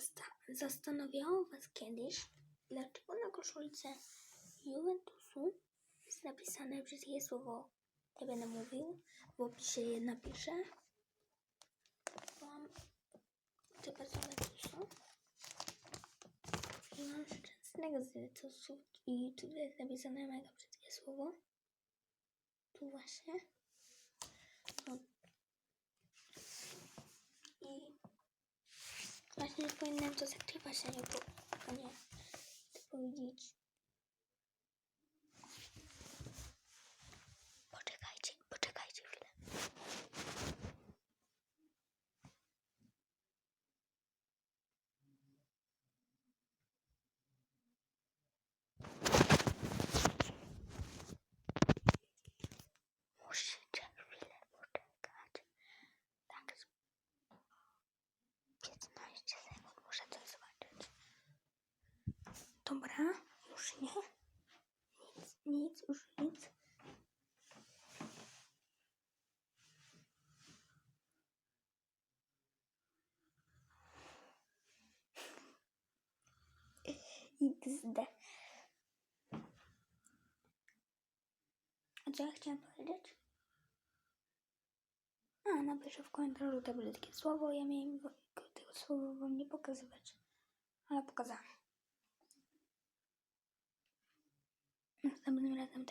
zasta- zastanawiało Was kiedyś, dlaczego na koszulce Juventusu jest napisane brzydkie słowo? Nie będę mówił, w opisie je napiszę. Mam typa z Juventusu. I mam szczęsnego z Juventusu i tu jest napisane mega brzydkie słowo. Tu właśnie. No. I Właśnie powinnam to zakrywać, a nie, po, a nie to Dobra, już nie. Nic, nic, już nic. XD. A co ja chciałam powiedzieć? A, napiszę w komentarzu brzydkie słowo. Ja miałem tego słowa wam nie pokazywać. Ale pokazałam. Sambil melihat sambil